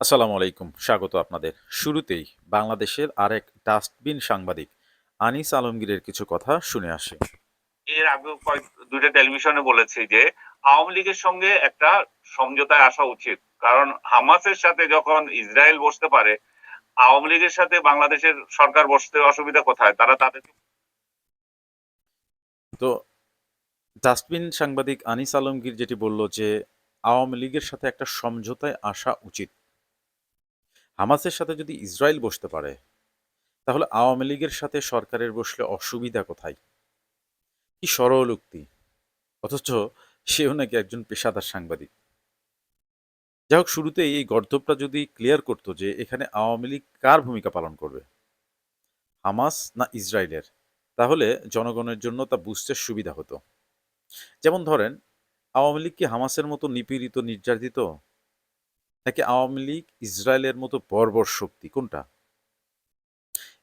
আসসালামু আলাইকুম। স্বাগত আপনাদের। শুরুতেই বাংলাদেশের আরেক ডাস্টবিন সাংবাদিক আনিস আলমগীরের কিছু কথা শুনে আসি। এর আগে কয়েক দুইটা টেলিভিশনে বলেছি যে আওয়ামী লীগের সঙ্গে একটা সমঝোতায় আসা উচিত। কারণ হামাসের সাথে যখন ইসরায়েল বসতে পারে আওয়ামী লীগের সাথে বাংলাদেশের সরকার বসতে অসুবিধা কোথায়? তারা তাদের তো ডাস্টবিন সাংবাদিক আনিস আলমগীর যেটি বলল যে আওয়ামী লীগের সাথে একটা সমঝোতায় আসা উচিত। হামাসের সাথে যদি ইসরায়েল বসতে পারে, তাহলে আওয়ামী লীগের সাথে সরকারের বসলে অসুবিধা কোথায়? কি সরল উক্তি? অথচ সেও নাকি একজন পেশাদার সাংবাদিক। যাই হোক, শুরুতেই এই গর্ধবটা যদি ক্লিয়ার করতো যে এখানে আওয়ামী লীগ কার ভূমিকা পালন করবে, হামাস না ইসরায়েলের, তাহলে জনগণের জন্য তা বুঝতে সুবিধা হতো। যেমন ধরেন, আওয়ামী লীগ কি হামাসের মতো নিপীড়িত, নির্যাতিত? নাকি আওয়ামী লীগ ইসরায়েলের মতো বর্বর শক্তি কোনটা?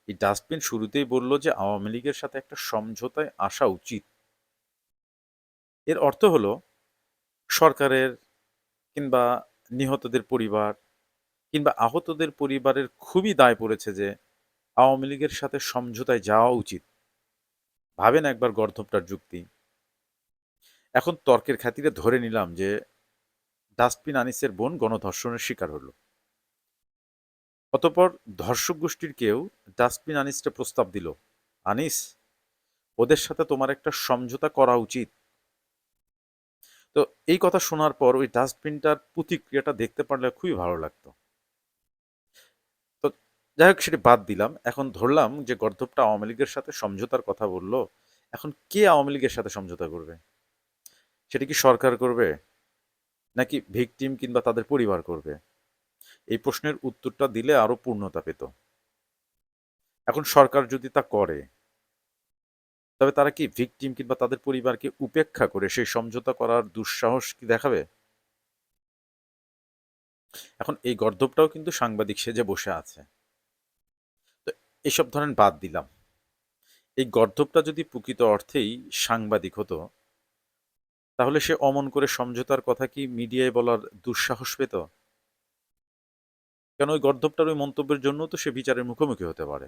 এই ডাস্টবিন শুরুতেই বলল যে আওয়ামী লীগের সাথে একটা সমঝোতায় আসা উচিত। এর অর্থ হলো সরকারের কিংবা নিহতদের পরিবার কিংবা আহতদের পরিবারের খুবই দায় পড়েছে যে আওয়ামী লীগের সাথে সমঝোতায় যাওয়া উচিত। ভাবেন একবার গর্ধবটার যুক্তি। এখন তর্কের খাতিরে ধরে নিলাম যে ডাস্টবিন আনিসের বোন গণধর্ষণের শিকার হলো। অতপর ধর্ষক গোষ্ঠীর কেউ ডাস্টবিন আনিসটা প্রস্তাব দিল, আনিস, ওদের সাথে তোমার একটা সমঝোতা করা উচিত। তো এই কথা শোনার পর ওই ডাস্টবিনটার প্রতিক্রিয়াটা দেখতে পারলে খুবই ভালো লাগতো। তো যাই হোক, সেটি বাদ দিলাম। এখন ধরলাম যে গর্ধবটা আওয়ামী লীগের সাথে সমঝোতার কথা বলল, এখন কে আওয়ামী লীগের সাথে সমঝোতা করবে? সেটা কি সরকার করবে? নাকি ভিকটিম কিংবা তাদের পরিবার করবে? এই প্রশ্নের উত্তরটা দিলে আরও পূর্ণতা পেত। এখন সরকার যদি তা করে, তবে তারা কি ভিকটিম কিংবা তাদের পরিবারকে উপেক্ষা করে সেই সমঝোতা করার দুঃসাহস কি দেখাবে? এখন এই গর্ধবটাও কিন্তু সাংবাদিক সেজে বসে আছে। তো এইসব ধরেন বাদ দিলাম। এই গর্ধবটা যদি প্রকৃত অর্থেই সাংবাদিক হতো তাহলে সে অমন করে সমঝোতার কথা কি মিডিয়ায় বলার দুঃসাহস পেত? কেন ওই গর্ধবটার ওই মন্তব্যের জন্য তো সে বিচারের মুখোমুখি হতে পারে?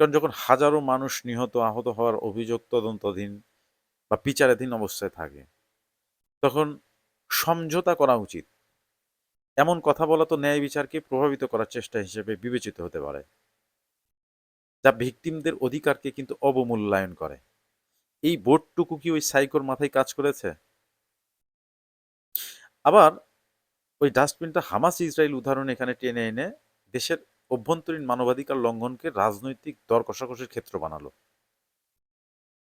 কারণ যখন হাজারো মানুষ নিহত, আহত হওয়ার অভিযোগ তদন্তাধীন বা বিচারাধীন অবস্থায় থাকে, তখন সমঝোতা করা উচিত। এমন কথা বলা তো ন্যায় বিচারকে প্রভাবিত করার চেষ্টা হিসেবে বিবেচিত হতে পারে, যা ভিকটিমদের অধিকারকে কিন্তু অবমূল্যায়ন করে। এই বোর্ডটুকু কি ওই সাইকোর মাথায় কাজ করেছে? আবার ওই ডাস্টবিনটা হামাস ইসরায়েল উদাহরণ এখানে টেনে এনে দেশের অভ্যন্তরীণ মানবাধিকার লঙ্ঘনকে রাজনৈতিক দর কষাকষির ক্ষেত্র বানালো।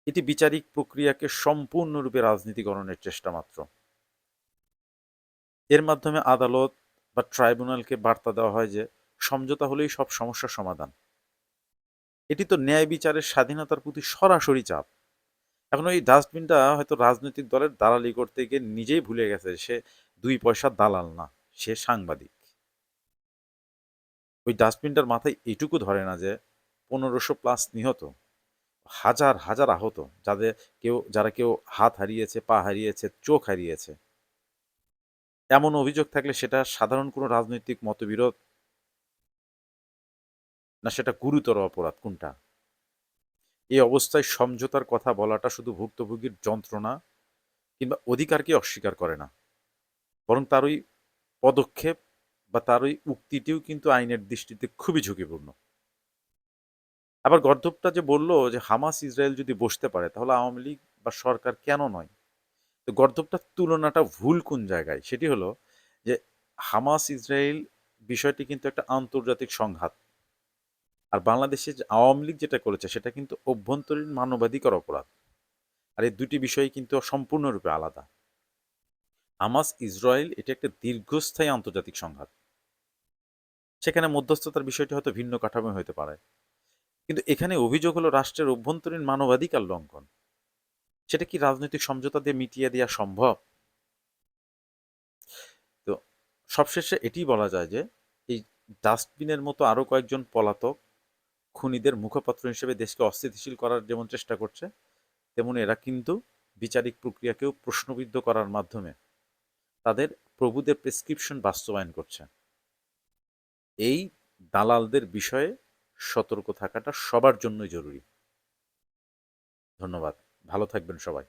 এটি বিচারিক প্রক্রিয়াকে সম্পূর্ণরূপে রাজনীতিকরণের চেষ্টা মাত্র। এর মাধ্যমে আদালত বা ট্রাইব্যুনালকে বার্তা দেওয়া হয় যে সমঝোতা হলেই সব সমস্যার সমাধান। এটি তো ন্যায় বিচারের স্বাধীনতার প্রতি সরাসরি চাপ। এখন ওই ডাস্টবিনটা হয়তো রাজনৈতিক দলের দালালি করতে গিয়ে নিজেই ভুলে গেছে সে দুই পয়সা দালাল না, সে সাংবাদিক। ওই ডাস্টবিনটার মাথায় এটুকু ধরে না যে পনেরোশো প্লাস নিহত, হাজার হাজার আহত, যাদের কেউ, যারা কেউ হাত হারিয়েছে, পা হারিয়েছে, চোখ হারিয়েছে। এমন অভিযোগ থাকলে সেটা সাধারণ কোনো রাজনৈতিক মতবিরোধ না সেটা গুরুতর অপরাধ কোনটা? এই অবস্থায় সমঝোতার কথা বলাটা শুধু ভুক্তভোগীর যন্ত্রণা কিংবা অধিকারকে অস্বীকার করে না। বরং তার ওই পদক্ষেপ বা তার ওই উক্তিটিও কিন্তু আইনের দৃষ্টিতে খুবই ঝুঁকিপূর্ণ। আবার গর্ধবটা যে বলল যে হামাস ইসরায়েল যদি বসতে পারে তাহলে আওয়ামী লীগ বা সরকার কেন নয়? তো গর্ধবটার তুলনাটা ভুল কোন জায়গায়? সেটি হলো যে হামাস ইসরায়েল বিষয়টি কিন্তু একটা আন্তর্জাতিক সংঘাত। আর বাংলাদেশে আওয়ামী লীগ যেটা করেছে, সেটা কিন্তু অভ্যন্তরীণ মানবাধিকার অপরাধ। আর এই দুটি বিষয় কিন্তু সম্পূর্ণরূপে আলাদা। হামাস, ইসরায়েল, এটা একটা দীর্ঘস্থায়ী আন্তর্জাতিক সংঘাত। সেখানে মধ্যস্থতার বিষয়টি হয়তো ভিন্ন কাঠামো হতে পারে। কিন্তু এখানে অভিযোগ হলো রাষ্ট্রের অভ্যন্তরীণ মানবাধিকার লঙ্ঘন। সেটা কি রাজনৈতিক সমঝোতা দিয়ে মিটিয়ে দেওয়া সম্ভব? তো সবশেষে এটি বলা যায় যে, এই ডাস্টবিনের মতো আরও কয়েকজন পলাতক খুনিদের মুখপাত্র হিসেবে দেশকে অস্থিতিশীল করার যেমন চেষ্টা করছে, তেমন এরা কিন্তু বিচারিক প্রক্রিয়াকেও প্রশ্নবিদ্ধ করার মাধ্যমে তাদের প্রভুদের প্রেসক্রিপশন বাস্তবায়ন করছে। এই দালালদের বিষয়ে সতর্ক থাকাটা সবার জন্যই জরুরি। ধন্যবাদ। ভালো থাকবেন সবাই।